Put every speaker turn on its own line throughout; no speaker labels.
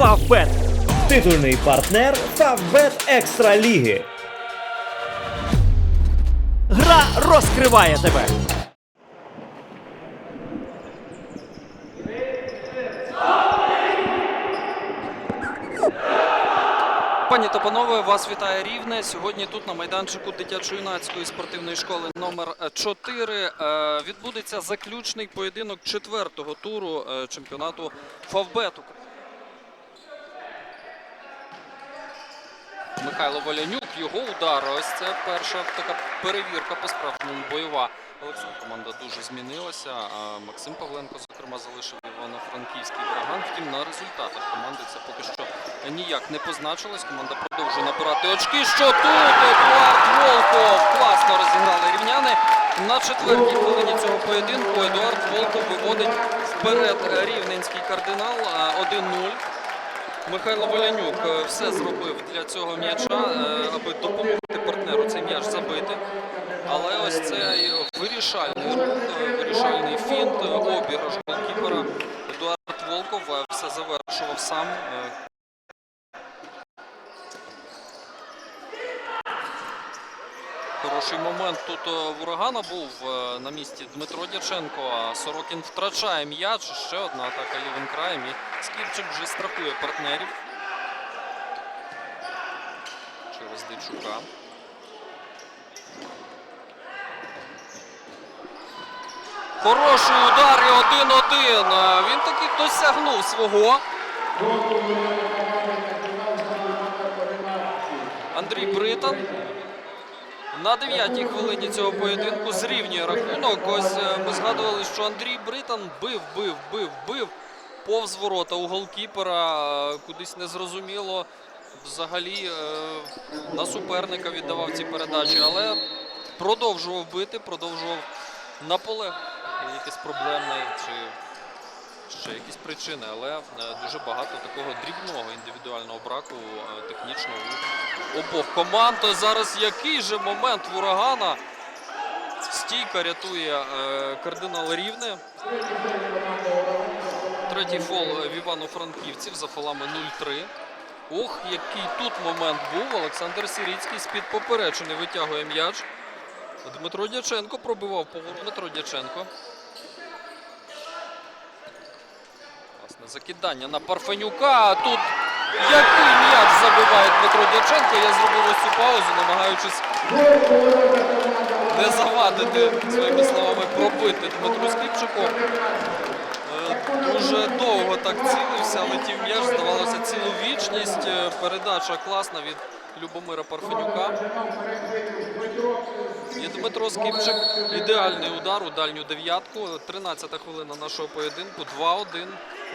Фавбет. Титульний партнер Фавбет Екстра Ліги. Гра розкриває тебе.
Пані та панове, вас вітає Рівне. Сьогодні тут на майданчику дитячо-юнацької спортивної школи номер 4 е, відбудеться заключний поєдинок четвертого туру е, чемпіонату Фавбету. Михайло Волянюк, його удар. Ось це перша така перевірка по справжньому бойова. Олександр команда дуже змінилася. Максим Павленко, зокрема, залишив Івано-Франківський ураган. Втім, на результатах команди це поки що ніяк не позначилось. Команда продовжує набирати очки. Що тут? Едуард Волков класно розіграли рівняни. На четвертій хвилині цього поєдинку Едуард Волков виводить вперед рівненський кардинал а, 1-0. Михайло Волянюк е, все зробив для цього м'яча, е, аби допомогти партнеру цей м'яч забити. Але ось цей вирішальний рух, е, вирішальний фінт, обіграш голкіпера Едуард Волков все завершував сам. Хороший момент тут е, в урагана був е, на місці Дмитро Дяченко. А Сорокін втрачає м'яч. Ще одна атака лівим краєм. І Скіпчик вже страхує партнерів. Через Дичука. Хороший удар і 1-1. Е, Він таки досягнув свого. Андрій Британ. На 9-й хвилині цього поєдинку зрівнює рахунок. Ось е, ми згадували, що Андрій Британ бив, бив, бив, бив повз ворота у голкіпера. Кудись незрозуміло. Взагалі е, на суперника віддавав ці передачі, але продовжував бити, продовжував наполегувати. Якесь проблемне чи ще якісь причини, але е, дуже багато такого дрібного індивідуального браку е, технічного у обох команд. Зараз який же момент в урагана. Стійка рятує е, кардинал Рівне. Третій фол в Івано-Франківців за фолами 0-3. Ох, який тут момент був. Олександр Сіріцький з-під поперечини витягує м'яч. Дмитро Дяченко пробивав поворот. Дмитро Дяченко. Закидання на Парфенюка. Тут який м'яч забиває Дмитро Дяченко. Я зробив ось цю паузу, намагаючись не завадити своїми словами пробити Дмитру Скіпчику. Е, Дуже довго так цілився, летів м'яч, здавалося, цілу вічність. Е, Передача класна від Любомира Парфенюка. Дмитро Скіпчик. Ідеальний удар у дальню дев'ятку. 13-та хвилина нашого поєдинку. 2-1.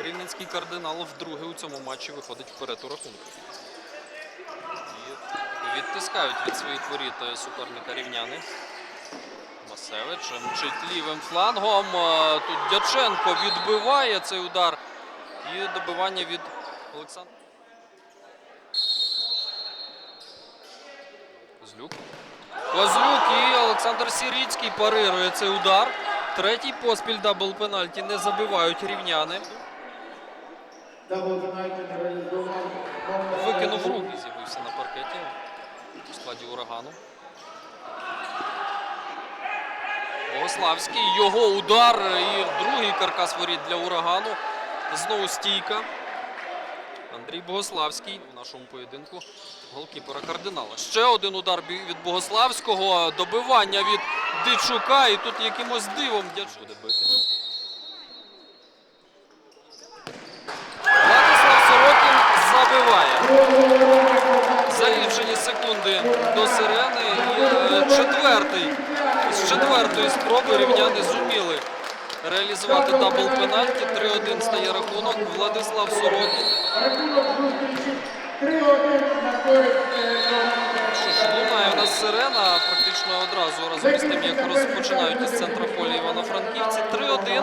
Рівненський кардинал вдруге у цьому матчі виходить вперед у рахунку. Відтискають від своїх воріт е, суперника рівняни. Масевич мчить лівим флангом. Е, Тут Дяченко відбиває цей удар. І добивання від Олександра. Козлюк. Козлюк і Олександр Сіріцький парирує цей удар. Третій поспіль дабл пенальті не забивають рівняни. Викинув руки, з'явився на паркеті у складі урагану. Богославський, його удар і другий каркас воріт для урагану. Знову стійка. Андрій Богославський у нашому поєдинку голкіпера кардинала. Ще один удар від Богославського. Добивання від Дичука. І тут якимось дивом Дяч буде. Владислав Сорокін забиває. За секунди до сирени. І е, четвертий. З четвертої спроби рівняни зуміли реалізувати дабл пенальті. 3-1 стає рахунок. Владислав Сорокін. Що ж, лунає в нас сирена практично одразу разом із тим, як розпочинають із центра поля Івано-Франківці. 3-1.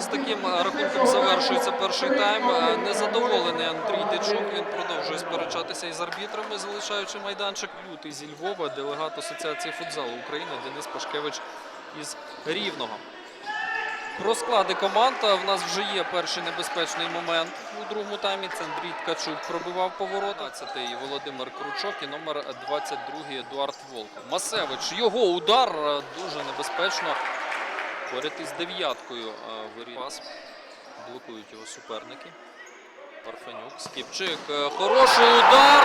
З таким е, рахунком завершується перший тайм. Е, Незадоволений Андрій Дичук. Він продовжує сперечатися із арбітрами, залишаючи майданчик. Лютий зі Львова, делегат Асоціації футзалу України Денис Пашкевич із Рівного. Про склади команд в нас вже є перший небезпечний момент у другому таймі. Це Андрій Ткачук пробивав поворот. 12-й Володимир Кручок і номер 22-й Едуард Волков. Масевич. Його удар дуже небезпечно. Поряд із дев'яткою а. Пас. Блокують його суперники. Парфенюк, Скіпчик. Хороший удар.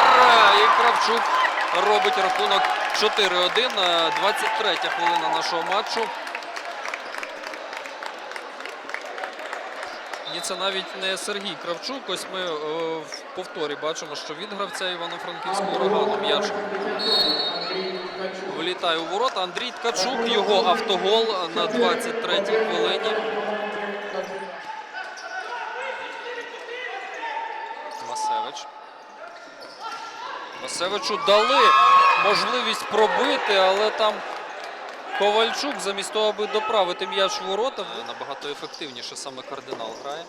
І Кравчук робить рахунок 4-1. Е, 23 хвилина нашого матчу. Ні, це навіть не Сергій Кравчук. Ось ми е, в повторі бачимо, що від гравця Івано-Франківського урагану м'яч вилітає у ворота. Андрій Ткачук, його автогол на 23-й хвилині. Масевич. Масевичу дали можливість пробити, але там Ковальчук замість того, аби доправити м'яч ворота, набагато ефективніше саме кардинал грає.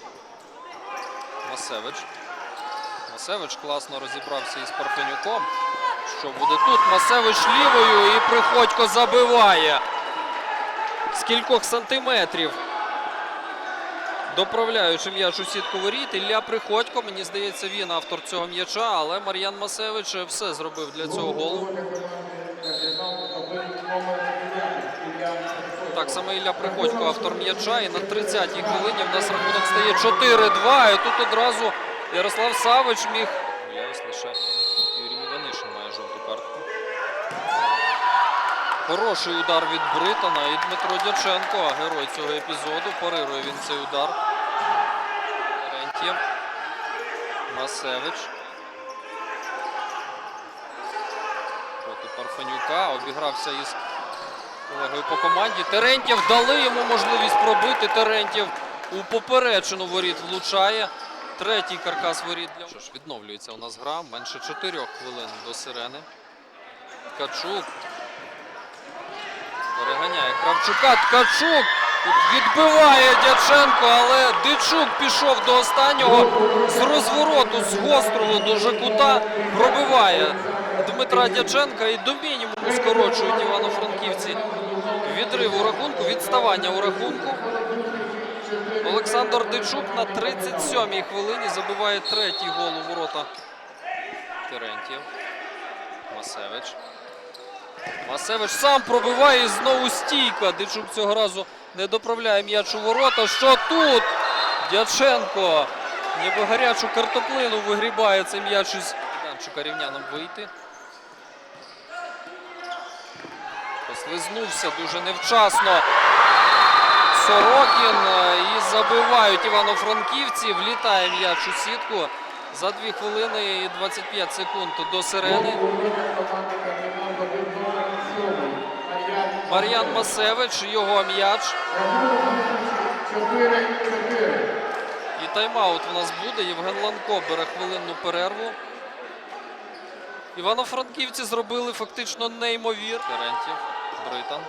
Масевич. Масевич класно розібрався із Парфенюком. Що буде тут? Масевич лівою і Приходько забиває. З кількох сантиметрів. Доправляючи м'яч у сітку воріт, Ілля Приходько, мені здається, він автор цього м'яча, але Мар'ян Масевич все зробив для цього голу. Саме Ілля Приходько, автор м'яча. І на 30-й хвилині в нас рахунок стає 4-2. І тут одразу Ярослав Савич міг. Помиляюсь, лише Юрій Іванишин має жовту картку. Хороший удар від Бритона і Дмитро Дяченко, герой цього епізоду. Парирує він цей удар. Терентьєв. Масевич. Проти Парфенюка. Обігрався із колегою по команді. Терентьєв дали йому можливість пробити. Терентьєв у поперечину воріт влучає. Третій каркас воріт для що ж відновлюється у нас гра. Менше 4 хвилин до сирени. Ткачук. Переганяє Кравчука. Ткачук. Відбиває Дяченко, але Дичук пішов до останнього з розвороту, з гострого дуже кута. Пробиває Дмитра Дяченка і до мінімуму скорочують івано-франківці. Відрив у рахунку, відставання у рахунку. Олександр Дичук на 37-й хвилині забиває третій гол у ворота. Терентьєв. Масевич. Масевич сам пробиває і знову стійка. Дичук цього разу не доправляє м'яч у ворота. Що тут? Дяченко. Ніби гарячу картоплину вигрібає цей м'яч із Данчука рівнянам вийти. Послизнувся дуже невчасно. Сорокін е, і забивають івано-франківці. Влітає м'яч у сітку за 2 хвилини і 25 секунд до сирени. Мар'ян Масевич, його м'яч. І тайм-аут у нас буде. Євген Ланко бере хвилинну перерву. Івано-франківці зробили фактично неймовір. Терентів, Британ.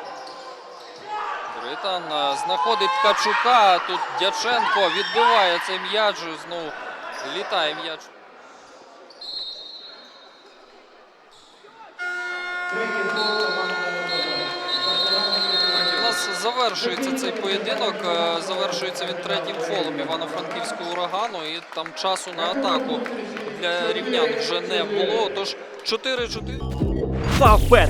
Британ е, знаходить Ткачука. Тут Дяченко відбиває цей м'яч. Знову літає м'яч. В нас завершується цей поєдинок. е, Завершується він третім фолом Івано-Франківського урагану. І там часу на атаку для рівнян вже не було. Тож 4-4.
Фавбет.